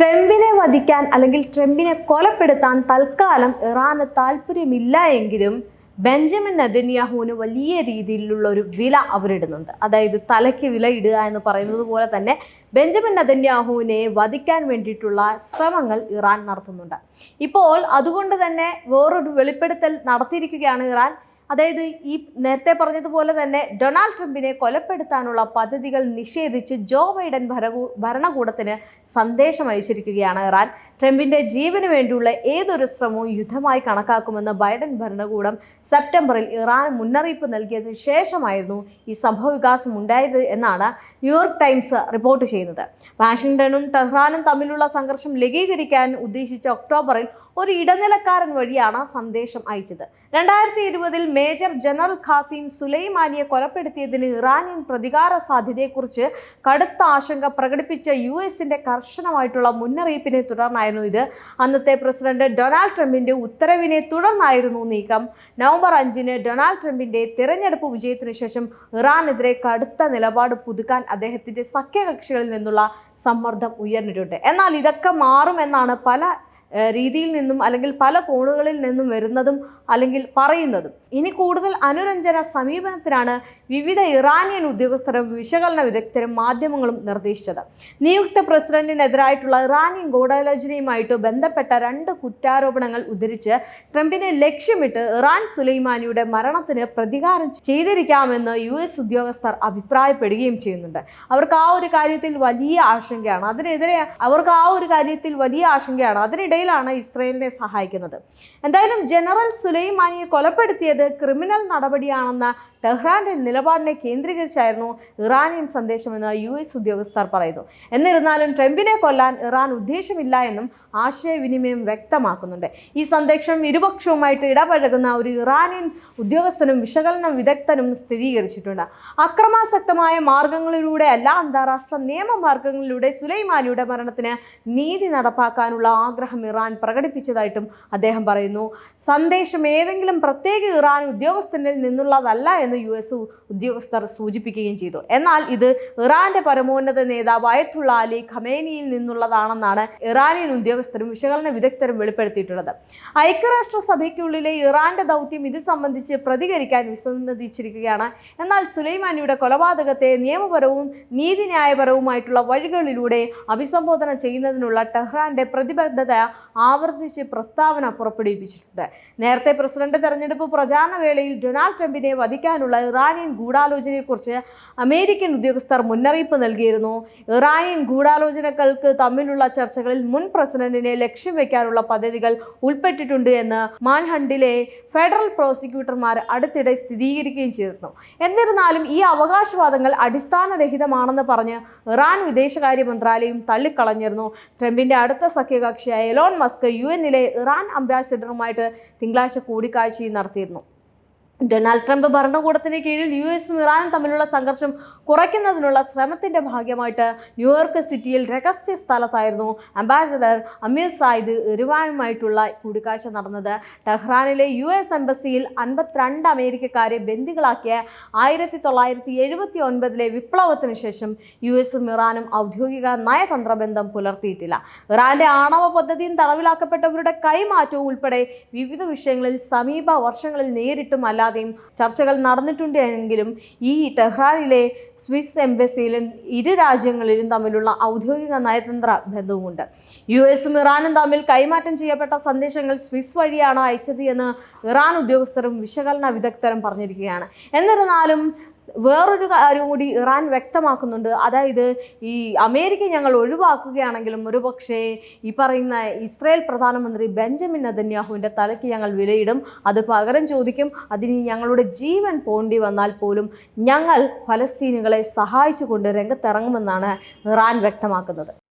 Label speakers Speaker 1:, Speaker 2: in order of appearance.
Speaker 1: ട്രംപിനെ വധിക്കാൻ അല്ലെങ്കിൽ ട്രംപിനെ കൊലപ്പെടുത്താൻ തൽക്കാലം ഇറാന് താല്പര്യമില്ല എങ്കിലും ബെഞ്ചമിൻ നെതന്യാഹുവിന് വലിയ രീതിയിലുള്ള ഒരു വില അവരിടുന്നുണ്ട്. അതായത് തലയ്ക്ക് വില ഇടുക എന്ന് പറയുന്നത് പോലെ തന്നെ ബെഞ്ചമിൻ നെതന്യാഹുവിനെ വധിക്കാൻ വേണ്ടിയിട്ടുള്ള ശ്രമങ്ങൾ ഇറാൻ നടത്തുന്നുണ്ട്. ഇപ്പോൾ അതുകൊണ്ട് തന്നെ വേറൊരു വെളിപ്പെടുത്തൽ നടത്തിയിരിക്കുകയാണ് ഇറാൻ. അതായത് ഈ നേരത്തെ പറഞ്ഞതുപോലെ തന്നെ ഡൊണാൾഡ് ട്രംപിനെ കൊലപ്പെടുത്താനുള്ള പദ്ധതികൾ നിഷേധിച്ച് ജോ ബൈഡൻ ഭരണകൂ ഭരണകൂടത്തിന് സന്ദേശം അയച്ചിരിക്കുകയാണ് ഇറാൻ. ട്രംപിന്റെ ജീവന് വേണ്ടിയുള്ള ഏതൊരു ശ്രമവും യുദ്ധമായി കണക്കാക്കുമെന്ന് ബൈഡൻ ഭരണകൂടം സെപ്റ്റംബറിൽ ഇറാൻ മുന്നറിയിപ്പ് നൽകിയതിന് ശേഷമായിരുന്നു ഈ സംഭവവികാസം ഉണ്ടായത് എന്നാണ് ന്യൂയോർക്ക് ടൈംസ് റിപ്പോർട്ട് ചെയ്യുന്നത്. വാഷിംഗ്ടണും ടെഹ്റാനും തമ്മിലുള്ള സംഘർഷം ലഘീകരിക്കാൻ ഉദ്ദേശിച്ച ഒക്ടോബറിൽ ഒരു ഇടനിലക്കാരൻ വഴിയാണ് സന്ദേശം അയച്ചത്. രണ്ടായിരത്തി ഇരുപതിൽ മേജർ ജനറൽ ഖാസിം സുലൈമാനിയെ കൊലപ്പെടുത്തിയതിന് ഇറാനിയൻ പ്രതികാര സാധ്യതയെക്കുറിച്ച് കടുത്ത ആശങ്ക പ്രകടിപ്പിച്ച യു എസിന്റെ കർശനമായിട്ടുള്ള മുന്നറിയിപ്പിനെ തുടർന്നായിരുന്നു ഇത്. അന്നത്തെ പ്രസിഡന്റ് ഡൊണാൾഡ് ട്രംപിന്റെ ഉത്തരവിനെ തുടർന്നായിരുന്നു നീക്കം. നവംബർ അഞ്ചിന് ഡൊണാൾഡ് ട്രംപിന്റെ തിരഞ്ഞെടുപ്പ് വിജയത്തിന് ശേഷം ഇറാനെതിരെ കടുത്ത നിലപാട് പുതുക്കാൻ അദ്ദേഹത്തിന്റെ സഖ്യകക്ഷികളിൽ നിന്നുള്ള സമ്മർദ്ദം ഉയർന്നിട്ടുണ്ട്. എന്നാൽ ഇതൊക്കെ മാറുമെന്നാണ് പല രീതിയിൽ നിന്നും അല്ലെങ്കിൽ പല കോണുകളിൽ നിന്നും വരുന്നതും അല്ലെങ്കിൽ പറയുന്നതും. ഇനി കൂടുതൽ അനുരഞ്ജന സമീപനത്തിനാണ് വിവിധ ഇറാനിയൻ ഉദ്യോഗസ്ഥരും വിശകലന വിദഗ്ധരും മാധ്യമങ്ങളും നിർദ്ദേശിച്ചത്. നിയുക്ത പ്രസിഡന്റിനെതിരായിട്ടുള്ള ഇറാനിയൻ ഗൂഢാലോചനയുമായിട്ട് ബന്ധപ്പെട്ട രണ്ട് കുറ്റാരോപണങ്ങൾ ഉദ്ധരിച്ച് ട്രംപിനെ ലക്ഷ്യമിട്ട് ഇറാൻ സുലൈമാനിയുടെ മരണത്തിന് പ്രതികാരം ചെയ്തിരിക്കാമെന്ന് യു എസ് ഉദ്യോഗസ്ഥർ അഭിപ്രായപ്പെടുകയും ചെയ്യുന്നുണ്ട്. അവർക്ക് ആ ഒരു കാര്യത്തിൽ വലിയ ആശങ്കയാണ്. അതിനെതിരെ അവർക്ക് ആ ഒരു കാര്യത്തിൽ വലിയ ആശങ്കയാണ്. അതിനിടയിലാണ് ഇസ്രയേലിനെ സഹായിക്കുന്നത്. എന്തായാലും ജനറൽ സുലൈമാനിയെ കൊലപ്പെടുത്തിയത് ക്രിമിനൽ നടപടിയാണെന്ന ടെഹ്റാന്റെ നിലപാടിനെ കേന്ദ്രീകരിച്ചായിരുന്നു ഇറാനിയൻ സന്ദേശമെന്ന് യു എസ് ഉദ്യോഗസ്ഥർ പറയുന്നു. എന്നിരുന്നാലും ട്രംപിനെ കൊല്ലാൻ ഇറാൻ ഉദ്ദേശമില്ല എന്നും ആശയവിനിമയം വ്യക്തമാക്കുന്നുണ്ട്. ഈ സന്ദേശം ഇരുപക്ഷവുമായിട്ട് ഇടപഴകുന്ന ഒരു ഇറാനിയൻ ഉദ്യോഗസ്ഥനും വിശകലന വിദഗ്ധനും സ്ഥിരീകരിച്ചിട്ടുണ്ട്. അക്രമാസക്തമായ മാർഗങ്ങളിലൂടെ അല്ല അന്താരാഷ്ട്ര നിയമമാർഗങ്ങളിലൂടെ സുലൈമാനിയുടെ മരണത്തിന് നീതി നടപ്പാക്കാനുള്ള ആഗ്രഹം ഇറാൻ പ്രകടിപ്പിച്ചതായിട്ടും അദ്ദേഹം പറയുന്നു. സന്ദേശം ഏതെങ്കിലും പ്രത്യേക ഇറാൻ ഉദ്യോഗസ്ഥനിൽ നിന്നുള്ളതല്ല എന്ന് യു എസ് ഉദ്യോഗസ്ഥർ സൂചിപ്പിക്കുകയും ചെയ്തു. എന്നാൽ ഇത് ഇറാന്റെ പരമോന്നത നേതാവ് അയത്തുള്ള അലി ഖമേനിയിൽ നിന്നുള്ളതാണെന്നാണ് ഇറാനിയൻ ഉദ്യോഗസ്ഥരും വിശകലന വിദഗ്ധരും വെളിപ്പെടുത്തിയിട്ടുള്ളത്. ഐക്യരാഷ്ട്ര സഭയ്ക്കുള്ളിലെ ഇറാന്റെ ദൗത്യം ഇത് സംബന്ധിച്ച് പ്രതികരിക്കാൻ വിസമ്മതിച്ചിരിക്കുകയാണ്. എന്നാൽ സുലൈമാനിയുടെ കൊലപാതകത്തെ നിയമപരവും നീതിന്യായപരവുമായിട്ടുള്ള വഴികളിലൂടെ അഭിസംബോധന ചെയ്യുന്നതിനുള്ള ടെഹ്റാന്റെ പ്രതിബദ്ധത ആവർത്തിച്ച് പ്രസ്താവന പുറപ്പെടുവിപ്പിച്ചിട്ടുണ്ട്. നേരത്തെ പ്രസിഡന്റ് തെരഞ്ഞെടുപ്പ് പ്രചാരണ വേളയിൽ ഡൊണാൾഡ് ട്രംപിനെ വധിക്കാനുള്ള ഇറാനിയൻ ഗൂഢാലോചനയെക്കുറിച്ച് അമേരിക്കൻ ഉദ്യോഗസ്ഥർ മുന്നറിയിപ്പ് നൽകിയിരുന്നു. ഇറാനിയൻ ഗൂഢാലോചനകൾക്ക് തമ്മിലുള്ള ചർച്ചകളിൽ മുൻ പ്രസിഡന്റിനെ ലക്ഷ്യം വയ്ക്കാനുള്ള പദ്ധതികൾ ഉൾപ്പെട്ടിട്ടുണ്ട് എന്ന് മാൻഹണ്ടിലെ ഫെഡറൽ പ്രോസിക്യൂട്ടർമാർ അടുത്തിടെ സ്ഥിരീകരിക്കുകയും ചെയ്തിരുന്നു. എന്നിരുന്നാലും ഈ അവകാശവാദങ്ങൾ അടിസ്ഥാനരഹിതമാണെന്ന് പറഞ്ഞ് ഇറാൻ വിദേശകാര്യ മന്ത്രാലയം തള്ളിക്കളഞ്ഞിരുന്നു. ട്രംപിന്റെ അടുത്ത സഖ്യകക്ഷിയായ മസ്ക് യു എന്നിലെ ഇറാൻ അംബാസിഡറുമായിട്ട് തിങ്കളാഴ്ച കൂടിക്കാഴ്ചയും നടത്തിയിരുന്നു. ഡൊണാൾഡ് ട്രംപ് ഭരണകൂടത്തിന് കീഴിൽ യു എസും ഇറാനും തമ്മിലുള്ള സംഘർഷം കുറയ്ക്കുന്നതിനുള്ള ശ്രമത്തിന്റെ ഭാഗമായിട്ട് ന്യൂയോർക്ക് സിറ്റിയിൽ രഹസ്യ സ്ഥലത്തായിരുന്നു അംബാസഡർ അമീർ സായിദ് ഇറുവാനുമായിട്ടുള്ള കൂടിക്കാഴ്ച നടന്നത്. ടെഹ്റാനിലെ യു എസ് എംബസിയിൽ അൻപത്തിരണ്ട് അമേരിക്കക്കാരെ ബന്ദികളാക്കിയ ആയിരത്തി തൊള്ളായിരത്തി എഴുപത്തി ഒൻപതിലെ വിപ്ലവത്തിന് ശേഷം യു എസും ഇറാനും ഔദ്യോഗിക നയതന്ത്ര ബന്ധം പുലർത്തിയിട്ടില്ല. ഇറാന്റെ ആണവ പദ്ധതിയും തടവിലാക്കപ്പെട്ടവരുടെ കൈമാറ്റവും ഉൾപ്പെടെ വിവിധ വിഷയങ്ങളിൽ സമീപ വർഷങ്ങളിൽ നേരിട്ടും അല്ലാതെയും ചർച്ചകൾ നടന്നിട്ടുണ്ട് എങ്കിലും ഈ ടെഹ്റാനിലെ സ്വിസ് എംബസിയിലും ഇരു രാജ്യങ്ങളിലും തമ്മിലുള്ള ഔദ്യോഗിക നയതന്ത്ര ബന്ധവുമുണ്ട്. യു എസും ഇറാനും തമ്മിൽ കൈമാറ്റം ചെയ്യപ്പെട്ട സന്ദേശങ്ങൾ സ്വിസ് വഴിയാണ് അയച്ചത് എന്ന് ഇറാൻ ഉദ്യോഗസ്ഥരും വിശകലന വിദഗ്ധരും പറഞ്ഞിരിക്കുകയാണ്. എന്നിരുന്നാലും വേറൊരു കാര്യം കൂടി ഇറാൻ വ്യക്തമാക്കുന്നുണ്ട്. അതായത് ഈ അമേരിക്ക ഞങ്ങൾ ഒഴിവാക്കുകയാണെങ്കിലും ഒരുപക്ഷേ ഈ പറയുന്ന ഇസ്രായേൽ പ്രധാനമന്ത്രി ബെഞ്ചമിൻ നദന്യാഹുവിന്റെ തലയ്ക്ക് ഞങ്ങൾ വിലയിടും. അത് പകരം ചോദിക്കും അതിന് ഞങ്ങളുടെ ജീവൻ പോണ്ടി വന്നാൽ പോലും ഞങ്ങൾ ഫലസ്തീനുകളെ സഹായിച്ചുകൊണ്ട് രംഗത്തിറങ്ങുമെന്നാണ് ഇറാൻ വ്യക്തമാക്കുന്നത്.